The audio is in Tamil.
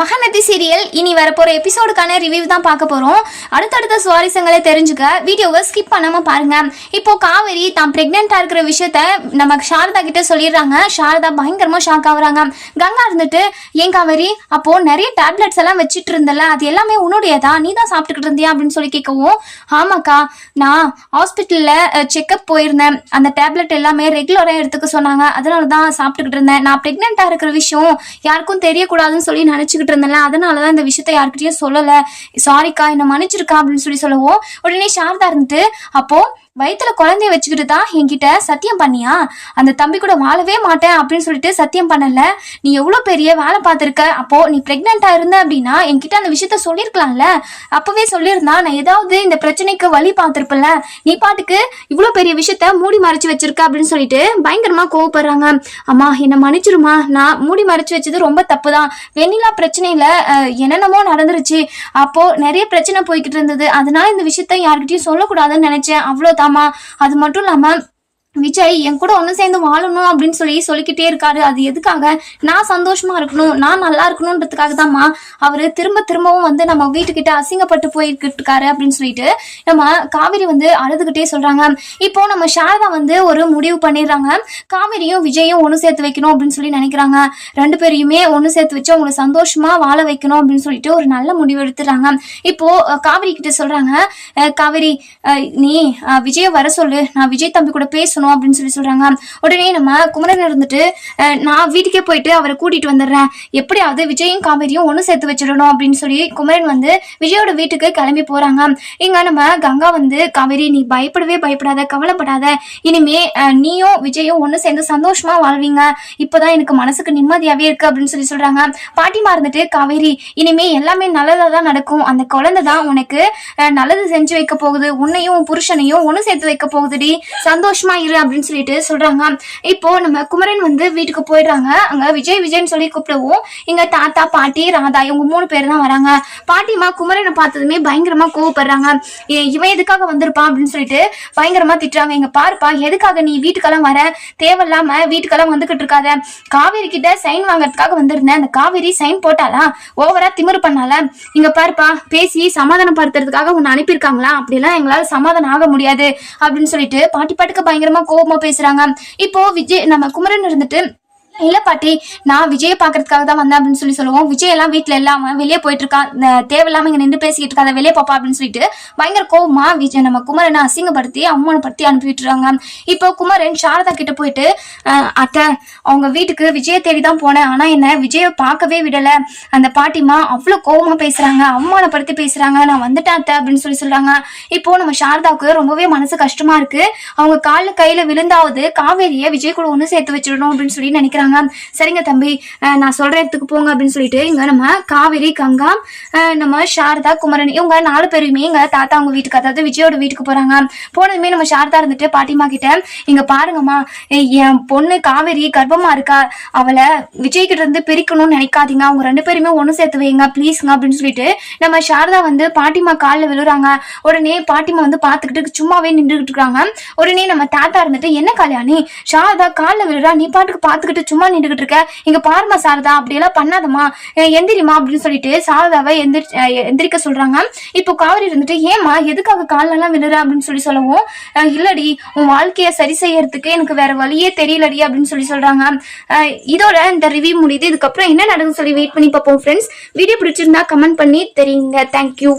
மகாநதி சீரியல். இனி வரப்போற எபிசோடுக்கான ரிவ்யூ தான் பார்க்க போறோம். அடுத்தடுத்த சுவாரஸ்யங்களை தெரிஞ்சுக்க வீடியோவை ஸ்கிப் பண்ணாம பாருங்க. இப்போ காவேரி தான் பிரெக்னெண்டா இருக்கிற விஷயத்த நம்ம சாரதா கிட்ட சொல்லிடுறாங்க. சாரதா பயங்கரமா ஷாக் ஆகுறாங்க. கங்கா இருந்துட்டு ஏன் காவேரி அப்போ நிறைய டேப்லெட்ஸ் எல்லாம் வச்சுட்டு இருந்தல அது எல்லாமே உன்னுடையதா? நீ தான் சாப்பிட்டுக்கிட்டு இருந்தியா? அப்படின்னு சொல்லி கேட்கவும் ஆமாக்கா நான் ஹாஸ்பிட்டல்ல செக்அப் போயிருந்தேன். அந்த டேப்லெட் எல்லாமே ரெகுலரா எடுத்துக்க சொன்னாங்க. அதனால தான் சாப்பிட்டுக்கிட்டு இருந்தேன். நான் பிரெக்னெண்டா இருக்கிற விஷயம் யாருக்கும் தெரியக்கூடாதுன்னு சொல்லி நினைச்சுக்கிட்டு இருந்தேன்ல அதனால தான் இந்த விஷயத்த யார்கிட்டயும் சொல்லல. சாரிக்கா என்ன மன்னிச்சிருக்கா அப்படின்னு சொல்லி சொல்லவும் உடனே சாரதா இருந்துட்டு அப்போ வயிற்றுல குழந்தைய வச்சுக்கிட்டு தான் என்கிட்ட சத்தியம் பண்ணியா? அந்த தம்பி கூட வாழவே மாட்டேன் அப்படின்னு சொல்லிட்டு சத்தியம் பண்ணல. நீ எவ்வளோ பெரிய வேலை பார்த்துருக்க? அப்போ நீ ப்ரெக்னெண்டா இருந்த அப்படின்னா என்கிட்ட அந்த விஷயத்த சொல்லியிருக்கலாம்ல. அப்பவே சொல்லியிருந்தா நான் ஏதாவது இந்த பிரச்சனைக்கு வழி பார்த்துருப்பல நீ பாட்டுக்கு இவ்வளோ பெரிய விஷயத்த மூடி மறைச்சு வச்சிருக்க அப்படின்னு சொல்லிட்டு பயங்கரமா கோவப்படுறாங்க. அம்மா என்னை மன்னிச்சிருமா? நான் மூடி மறைச்சு வச்சது ரொம்ப தப்பு தான் வெண்ணிலா பிரச்சனையில என்னென்னமோ நடந்துருச்சு. அப்போ நிறைய பிரச்சனை போய்கிட்டு இருந்தது. அதனால இந்த விஷயத்த யார்கிட்டயும் சொல்லக்கூடாதுன்னு நினைச்சேன். அவ்வளோதாம்மா அது மட்டும் இல்லாமல் விஜய் என் கூட ஒன்று சேர்ந்து வாழணும் அப்படின்னு சொல்லி சொல்லிக்கிட்டே இருக்காரு. அது எதுக்காக? நான் சந்தோஷமா இருக்கணும் நான் நல்லா இருக்கணுன்றதுக்காக தான்மா அவர் திரும்ப திரும்பவும் வந்து நம்ம வீட்டுக்கிட்ட அசிங்கப்பட்டு போய்கிட்டு இருக்காரு அப்படின்னு சொல்லிட்டு நம்ம காவேரி வந்து அழுதுகிட்டே சொல்றாங்க. இப்போ நம்ம சாரதா வந்து ஒரு முடிவு பண்ணிடுறாங்க. காவேரியும் விஜயும் ஒன்று சேர்த்து வைக்கணும் அப்படின்னு சொல்லி நினைக்கிறாங்க. ரெண்டு பேரையுமே ஒன்று சேர்த்து வச்சு அவங்களை சந்தோஷமா வாழ வைக்கணும் அப்படின்னு சொல்லிட்டு ஒரு நல்ல முடிவு எடுத்துறாங்க இப்போ காவேரி கிட்ட சொல்றாங்க காவேரி நீ விஜய வர சொல்லு. நான் விஜய் தம்பி கூட பேசணும். அப்படின்னு சொல்லி சொல்றாங்க. உடனே நம்ம குமரன் இருந்துட்டு நான் வீட்டுக்கே போயிட்டு அவரை கூட்டிட்டு வந்துடுறேன். எப்படியாவது விஜயும் காவேரியும் ஒன்று சேர்த்து வச்சிடணும் அப்படின்னு சொல்லி குமரன் வந்து விஜயோட வீட்டுக்கு கிளம்பி போறாங்க. இங்க நம்ம கங்கா வந்து காவேரி நீ பயப்படவே பயப்படாத கவலைப்படாத. இனிமே நீயும் விஜயும் ஒன்று சேர்ந்து சந்தோஷமா வாழ்வீங்க. இப்போதான் எனக்கு மனசுக்கு நிம்மதியாவே இருக்கு அப்படின்னு சொல்லி சொல்றாங்க. பாட்டிமா இருந்துட்டு காவேரி இனிமே எல்லாமே நல்லதா தான் நடக்கும். அந்த குழந்தை தான் உனக்கு நல்லது செஞ்சு வைக்க போகுது. உன்னையும் உன் புருஷனையும் ஒன்று சேர்த்து வைக்க போகுதுடி. சந்தோஷமா இரு. அப்படின்னு சொல்லிட்டு சொல்றாங்க. இப்போ நம்ம குமரன் வந்து வீட்டுக்கு போயிடுறாங்க. அங்க விஜய் விஜய்னு சொல்லி கூப்பிடவும் இங்க தாத்தா பாட்டி ராதா இவங்க மூணு பேர் தான் வராங்க. பாட்டிமா குமரனை பார்த்ததுமே பயங்கரமா கோவப்படுறாங்க. ஏ- இவன் எதுக்காக வந்திருப்பான் அப்படின்னு சொல்லிட்டு பயங்கரமா திட்டுறாங்க. இங்க பாருப்பா எதுக்காக நீ வீட்டுக்கெல்லாம் வர? தேவையில்லாம வீட்டுக்கெல்லாம் வந்துகிட்டு இருக்காத. காவேரி கிட்ட சைன் வாங்குறதுக்காக வந்திருந்தேன். அந்த காவேரி சைன் போட்டாலா ஓவரா திமிரு பண்ணால இங்க பாருப்பா பேசி சமாதானப்படுத்துறதுக்காக உன்னை அனுப்பியிருக்காங்களா? அப்படிலாம் எங்களால சமாதானம் ஆக முடியாது அப்படின்னு சொல்லிட்டு பாட்டி பாட்டுக்கு பயங்கரமா கோபமா பேசுறாங்க. இப்போ விஜய் நம்ம குமரன் இருந்துட்டு இல்ல பாட்டி நான் விஜய பாக்குறதுக்காக தான் வந்தேன் அப்படின்னு சொல்லி சொல்லுவோம். விஜய் எல்லாம் வீட்டுல இல்லாம வெளியே போயிட்டு இருக்கான் தேவையில்லாம இங்க நின்று பேசிக்கிட்டு இருக்காத வெளியே பாப்பா அப்படின்னு சொல்லிட்டு பயங்கர கோவமா விஜய் நம்ம குமரனை அசிங்கப்படுத்தி அவமானப்படுத்தி அனுப்பி விட்டுறாங்க. இப்போ குமரன் சாரதா கிட்ட போயிட்டு அத்தை அவங்க வீட்டுக்கு விஜய தேடி தான் போனேன். ஆனா என்ன விஜய பார்க்கவே விடல. அந்த பாட்டிமா அவ்வளவு கோவமா பேசுறாங்க அவமானப்படுத்தி பேசுறாங்க நான் வந்துட்டேன் அத்தை அப்படின்னு சொல்லி சொல்றாங்க. இப்போ நம்ம சாரதாவுக்கு ரொம்பவே மனசு கஷ்டமா இருக்கு. அவங்க காலில் கையில விழுந்தாவது காவேரியை விஜய் கூட ஒன்று சேர்த்து வச்சிடணும் அப்படின்னு சொல்லி நினைக்கிறாங்க. சரிங்க தம்பி. நான் சொல்ற இடத்துக்கு போங்க அப்படின்னு சொல்லிட்டு இங்க நம்ம காவேரி கங்கா நம்ம சாரதா குமரன் இவங்க நாலு பேருமே எங்க தாத்தா அவங்க வீட்டுக்கு அதாவது விஜயோட வீட்டுக்கு போறாங்க. போனதுமே நம்ம சாரதா இருந்துட்டு பாட்டிமா கிட்ட இங்க பாருங்கம்மா என் பொண்ணு காவேரி கர்ப்பமா இருக்கா. அவளை விஜய் கிட்ட இருந்து பிரிக்கணும்னு நினைக்காதீங்க. அவங்க ரெண்டு பேருமே ஒன்று சேர்த்து வைங்க ப்ளீஸ்ங்க அப்படின்னு சொல்லிட்டு நம்ம சாரதா வந்து பாட்டிமா காலில் விழுறாங்க. உடனே பாட்டிமா வந்து பார்த்துக்கிட்டு சும்மாவே நின்றுகிட்டு இருக்காங்க. உடனே நம்ம தாத்தா இருந்துட்டு என்ன கல்யாணி? சாரதா காலில் விழுறா. நீ பாட்டுக்கு பார்த்துக்கிட்டு சும்மா நின்றுகிட்டு இருக்க. இங்க பாருமா சாரதா அப்படியெல்லாம் பண்ணாதம்மா. எந்திரிமா அப்படின்னு சொல்லிட்டு சாரதாவை எந்திரி எந்திரிக்க சொல்றாங்க. இப்போ காவிரி இருந்துட்டு ஏமா எதுக்காக காலெல்லாம் விழுற? அப்படின்னு சொல்லி சொல்லவும் இல்லடி உன் வாழ்க்கைய சரி செய்யறதுக்கு எனக்கு வேற வழியே தெரியலடி அப்படின்னு சொல்லி சொல்றாங்க. இதோட இந்த ரிவ்யூ முடியுது. இதுக்கப்புறம் என்ன நடக்கும் சொல்லி வெயிட் பண்ணி பார்ப்போம் ஃப்ரெண்ட்ஸ் வீடியோ பிடிச்சிருந்தா கமெண்ட் பண்ணி தெரியுங்க. தேங்க்யூ